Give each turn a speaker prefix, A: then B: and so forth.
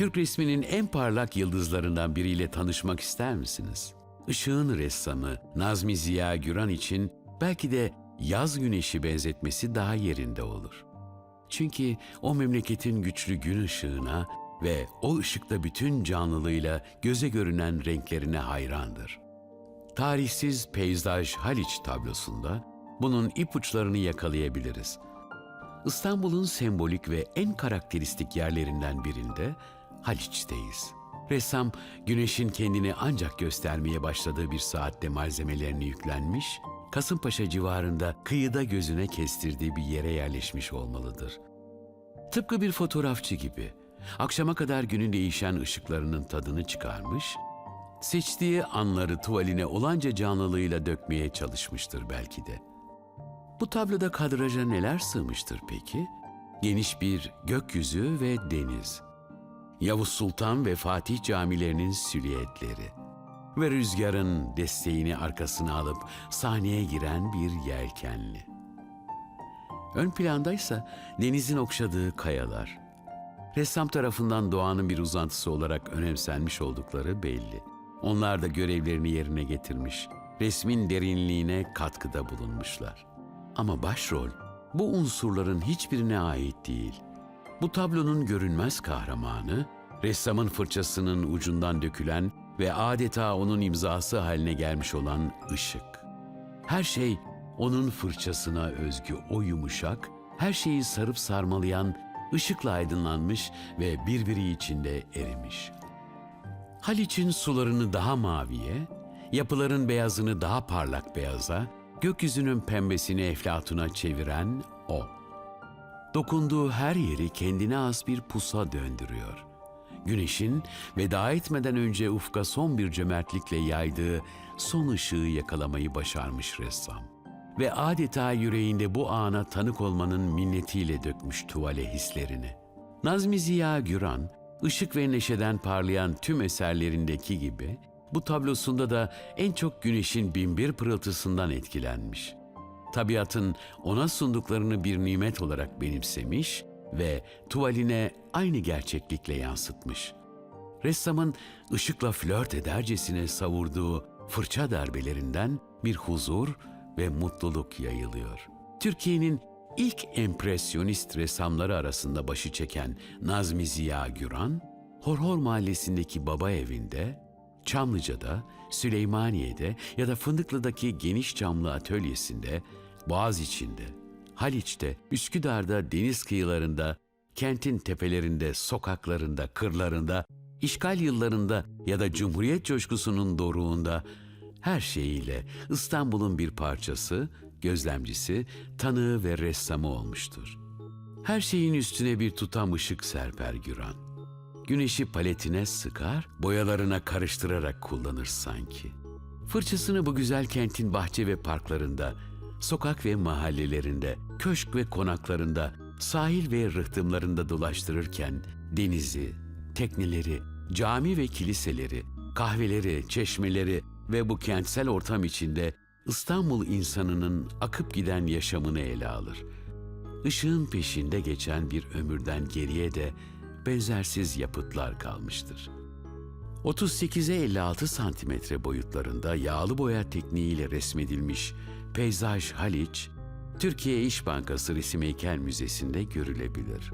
A: Türk resminin en parlak yıldızlarından biriyle tanışmak ister misiniz? Işığın ressamı Nazmi Ziya Güran için belki de yaz güneşi benzetmesi daha yerinde olur. Çünkü o memleketin güçlü gün ışığına ve o ışıkta bütün canlılığıyla göze görünen renklerine hayrandır. Tarihsiz Peyzaj Haliç tablosunda bunun ipuçlarını yakalayabiliriz. İstanbul'un sembolik ve en karakteristik yerlerinden birinde Haliç'teyiz. Ressam, güneşin kendini ancak göstermeye başladığı bir saatte malzemelerini yüklenmiş, Kasımpaşa civarında kıyıda gözüne kestirdiği bir yere yerleşmiş olmalıdır. Tıpkı bir fotoğrafçı gibi, akşama kadar günün değişen ışıklarının tadını çıkarmış, seçtiği anları tuvaline olanca canlılığıyla dökmeye çalışmıştır belki de. Bu tabloda kadraja neler sığmıştır peki? Geniş bir gökyüzü ve deniz. Yavuz Sultan ve Fatih camilerinin silüetleri ve rüzgarın desteğini arkasına alıp sahneye giren bir yelkenli. Ön plandaysa denizin okşadığı kayalar. Ressam tarafından doğanın bir uzantısı olarak önemsenmiş oldukları belli. Onlar da görevlerini yerine getirmiş, resmin derinliğine katkıda bulunmuşlar. Ama başrol bu unsurların hiçbirine ait değil. Bu tablonun görünmez kahramanı, ressamın fırçasının ucundan dökülen ve adeta onun imzası haline gelmiş olan ışık. Her şey onun fırçasına özgü o yumuşak, her şeyi sarıp sarmalayan ışıkla aydınlanmış ve birbiri içinde erimiş. Haliç'in sularını daha maviye, yapıların beyazını daha parlak beyaza, gökyüzünün pembesini eflatuna çeviren o. Dokunduğu her yeri kendine az bir pusa döndürüyor. Güneşin veda etmeden önce ufka son bir cömertlikle yaydığı son ışığı yakalamayı başarmış ressam. Ve adeta yüreğinde bu ana tanık olmanın minnetiyle dökmüş tuvale hislerini. Nazmi Ziya Güran, ışık ve neşeden parlayan tüm eserlerindeki gibi, bu tablosunda da en çok güneşin binbir pırıltısından etkilenmiş. Tabiatın ona sunduklarını bir nimet olarak benimsemiş ve tuvaline aynı gerçeklikle yansıtmış. Ressamın ışıkla flört edercesine savurduğu fırça darbelerinden bir huzur ve mutluluk yayılıyor. Türkiye'nin ilk empresyonist ressamları arasında başı çeken Nazmi Ziya Güran, Horhor Mahallesi'ndeki baba evinde, Çamlıca'da, Süleymaniye'de ya da Fındıklı'daki geniş camlı atölyesinde, Boğaziçi'nde, Haliç'te, Üsküdar'da, deniz kıyılarında, kentin tepelerinde, sokaklarında, kırlarında, işgal yıllarında ya da Cumhuriyet coşkusunun doruğunda her şeyiyle İstanbul'un bir parçası, gözlemcisi, tanığı ve ressamı olmuştur. Her şeyin üstüne bir tutam ışık serper Güran. Güneşi paletine sıkar, boyalarına karıştırarak kullanır sanki. Fırçasını bu güzel kentin bahçe ve parklarında, sokak ve mahallelerinde, köşk ve konaklarında, sahil ve rıhtımlarında dolaştırırken denizi, tekneleri, cami ve kiliseleri, kahveleri, çeşmeleri ve bu kentsel ortam içinde İstanbul insanının akıp giden yaşamını ele alır. Işığın peşinde geçen bir ömürden geriye de benzersiz yapıtlar kalmıştır. 38'e 56 santimetre boyutlarında yağlı boya tekniğiyle resmedilmiş Peyzaj Haliç, Türkiye İş Bankası Resim Heykel Müzesi'nde görülebilir.